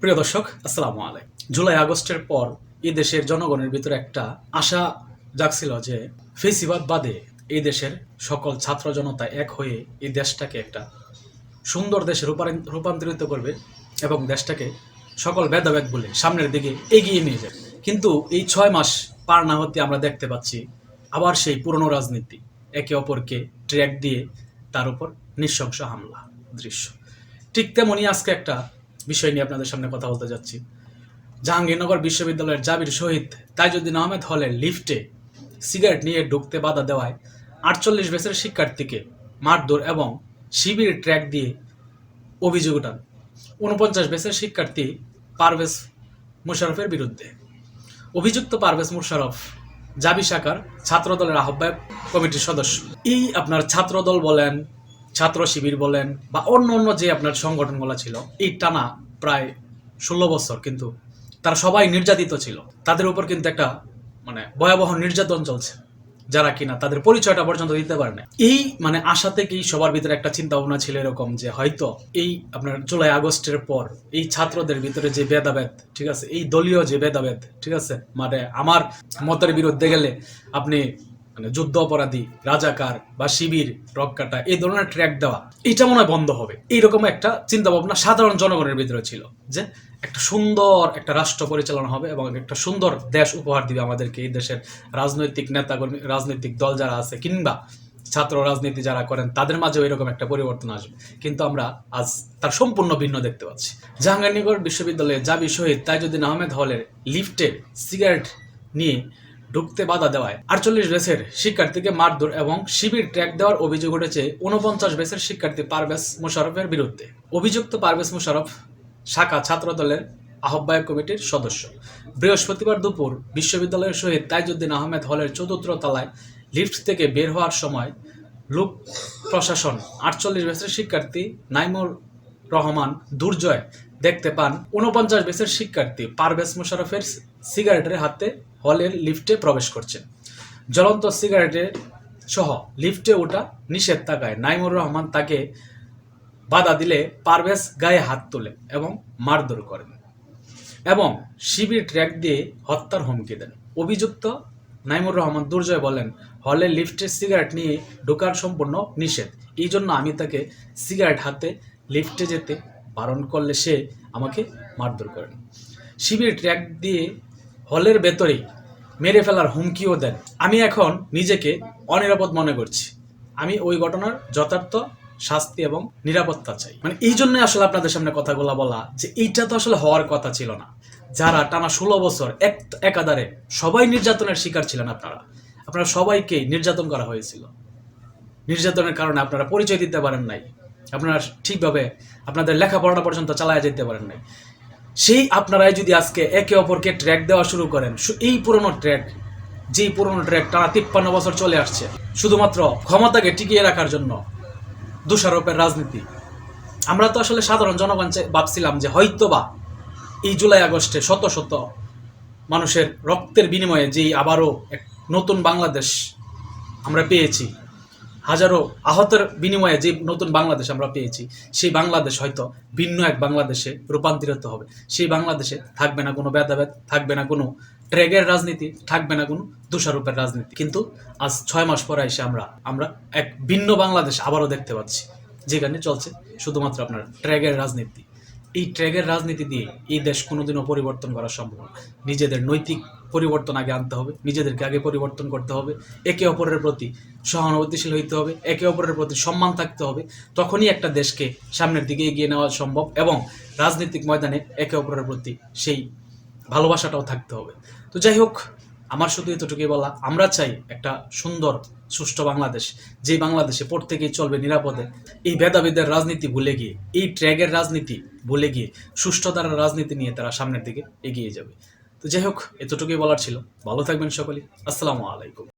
প্রিয় দর্শক, আসসালামু আলাইকুম। জুলাই আগস্টের পর এই দেশের জনগণের ভিতরে একটা আশা জাগছিল যে ফেসিবাদ বাদে এই দেশের সকল ছাত্র জনতা এক হয়ে এই দেশটাকে একটা সুন্দর দেশে রূপান্তরিত করবে এবং দেশটাকে সকল ভেদাভেদ বলে সামনের দিকে এগিয়ে নিয়ে যাবে। কিন্তু এই ছয় মাস পার না হতে আমরা দেখতে পাচ্ছি আবার সেই পুরনো রাজনীতি, একে অপরকে ট্র্যাক দিয়ে তার উপর নৃশংস হামলা দৃশ্য। ঠিক তেমনই আজকে একটা বিষয় নিয়ে আপনাদের সামনে কথা বলতে যাচ্ছি। জাহাঙ্গীরনগর বিশ্ববিদ্যালয়ের জাবির শহীদ তাইজুদ্দিন আহমেদ হলের লিফটে সিগারেট নিয়ে ঢুকতে বাধা দেওয়ায় আটচল্লিশ বেসের শিক্ষার্থীকে মারধর এবং শিবির ট্র্যাক দিয়ে অভিযোগ ওঠান। উনপঞ্চাশ বেসের শিক্ষার্থী পারভেজ মুশারফের বিরুদ্ধে। অভিযুক্ত পারভেজ মুশারফ জাবি শাখার ছাত্রদলের আহ্বায়ক কমিটির সদস্য। এই আপনার ছাত্রদল বলেন ছাত্র শিবির বলেন বা অন্য অন্য যে আপনার সংগঠনগুলো ছিল, এই টানা প্রায় ষোলো বছর কিন্তু তারা সবাই নির্যাতিত ছিল। তাদের উপর কিন্তু একটা মানে ভয়াবহ নির্যাতন চলছে, যারা কিনা তাদের পরিচয়টা পর্যন্ত দিতে পারে না এই মানে আশা থেকেই সবার ভিতরে একটা চিন্তা ভাবনা ছিল এরকম যে হয়তো এই আপনার জুলাই আগস্টের পর এই ছাত্রদের ভিতরে যে ভেদাভেদ, ঠিক আছে, এই দলীয় যে ভেদাভেদ, ঠিক আছে মানে আমার মতের বিরুদ্ধে গেলে আপনি মানে যুদ্ধ অপরাধী, রাজাকার বা শিবির, রক্কাটা, এই ধরনের ট্র্যাক দেওয়া, এটা মনে হয় বন্ধ হবে। এইরকম একটা চিন্তা ভাবনা সাধারণ জনগণের ভিতরে ছিল যে একটা সুন্দর একটা রাষ্ট্র পরিচালনা হবে এবং একটা সুন্দর দেশ উপহার দিবে আমাদেরকে এই দেশের রাজনৈতিক নেতাকর্মী, রাজনৈতিক দল যারা আছে কিংবা ছাত্র রাজনীতি যারা করেন, তাদের মাঝেও এরকম একটা পরিবর্তন আসবে। কিন্তু আমরা আজ তার সম্পূর্ণ ভিন্ন দেখতে পাচ্ছি। জাহাঙ্গীরনগর বিশ্ববিদ্যালয়ে জাবি শহীদ তাইজুদ্দিন আহমেদ হলের লিফটে সিগারেট নিয়ে ঢুকতে বাধা দেওয়ায়। আটচল্লিশ বেসের শিক্ষার্থীকে মারধর এবং শিবির ট্র্যাক দেওয়ার অভিযোগ উঠেছে উনপঞ্চাশ বেসের শিক্ষার্থী পারভেজ মুশারফের বিরুদ্ধে। অভিযুক্ত পারভেজ মুশারফ শাখা ছাত্রদলের আহ্বায়ক কমিটির সদস্য। বৃহস্পতিবার দুপুর বিশ্ববিদ্যালয়ের শহীদ তাইজুদ্দিন আহমেদ হলের চতুর্থ তলায় লিফট থেকে বের হওয়ার সময় লোক প্রশাসন আটচল্লিশ বেসের শিক্ষার্থী নাইমুর রহমান দুর্জয় দেখতে পান। উনপঞ্চাশ বেসের শিক্ষার্থী পারভেজ মুশারফের সিগারেটের হাতে হলের লিফটে প্রবেশ করছেন। জ্বলন্ত সিগারেটের সহ লিফটে ওঠা নিষেধ থাকায় নাইমুর রহমান তাকে বাধা দিলে পারভেজ গায়ে হাত তোলে এবং মারধর করেন এবং শিবির ট্র্যাক দিয়ে হত্যার হুমকি দেন। অভিযুক্ত নাইমুর রহমান দুর্জয় বলেন হলে লিফটে সিগারেট নিয়ে ঢোকার সম্পূর্ণ নিষেধ। এই জন্য আমি তাকে সিগারেট হাতে লিফটে যেতে বারণ করলে সে আমাকে মারধর করেন। শিবির ট্র্যাক দিয়ে হলের ভেতরেই মেরে ফেলার হুমকিও দেন। আমি এখন নিজেকে অনিরাপদ মনে করছি। আমি ওই ঘটনার যথার্থ শাস্তি এবং নিরাপত্তা চাই। মানে এই জন্যই আসলে আপনাদের সামনে কথাগুলো বলা যে এইটা তো আসলে হওয়ার কথা ছিল না। যারা টানা ষোলো বছর এক একাধারে সবাই নির্যাতনের শিকার ছিলেন আপনারা। আপনারা সবাইকে নির্যাতন করা হয়েছিল। নির্যাতনের কারণে আপনারা পরিচয় দিতে পারেন নাই। আপনারা ঠিকভাবে আপনাদের লেখাপড়াটা পর্যন্ত চালায় যেতে পারেন নাই। সেই আপনারাই যদি আজকে একে অপরকে ট্র্যাক দেওয়া শুরু করেন এই পুরনো ট্র্যাক যেই পুরনো ট্র্যাক টানা তিপ্পান্ন বছর চলে আসছে, শুধুমাত্র ক্ষমতাকে টিকিয়ে রাখার জন্য দোষারোপের রাজনীতি। আমরা তো আসলে সাধারণ জনগণ ভাবছিলাম যে হয়তোবা এই জুলাই আগস্টে শত শত মানুষের রক্তের বিনিময়ে যেই আবারও এক নতুন বাংলাদেশ আমরা পেয়েছি। হাজারো আহতের বিনিময়ে যে নতুন বাংলাদেশ আমরা পেয়েছি, সেই বাংলাদেশ হয়তো ভিন্ন এক বাংলাদেশে রূপান্তরিত হবে। সেই বাংলাদেশে থাকবে না কোনো ভেদাভেদ, থাকবে না কোনো ট্র্যাগের রাজনীতি, থাকবে না কোনো দোষারোপের রাজনীতি। কিন্তু আজ ছয় মাস পরে এসে আমরা আমরা এক ভিন্ন বাংলাদেশ আবারও দেখতে পাচ্ছি, যেখানে চলছে শুধুমাত্র আপনার ট্র্যাগের রাজনীতি। এই ট্র্যাগের রাজনীতি দিয়ে এই দেশ কোনোদিনও পরিবর্তন করা সম্ভব নিজেদের নৈতিক পরিবর্তন আগে আনতে হবে, নিজেদেরকে আগে পরিবর্তন করতে হবে, একে অপরের প্রতি সহানুভূতিশীল হইতে হবে, একে অপরের প্রতি সম্মান থাকতে হবে, তখনই একটা দেশকে সামনের দিকে এগিয়ে নেওয়া সম্ভব এবং রাজনৈতিক ময়দানে একে অপরের প্রতি সেই ভালোবাসাটাও থাকতে হবে। তো যাই হোক আমার শুধু এতটুকুই বলা, আমরা চাই একটা সুন্দর, সুষ্ঠু বাংলাদেশ, যে বাংলাদেশে প্রত্যেকেই চলবে নিরাপদে। এই ভেদাভেদের রাজনীতি ভুলে গিয়ে, এই ট্র্যাগের রাজনীতি ভুলে গিয়ে, সুষ্ঠতার রাজনীতি নিয়ে তারা সামনের দিকে এগিয়ে যাবে। তো যাই হোক, এতটুকুই বলার ছিল। ভালো থাকবেন সকলে আসসালামু আলাইকুম।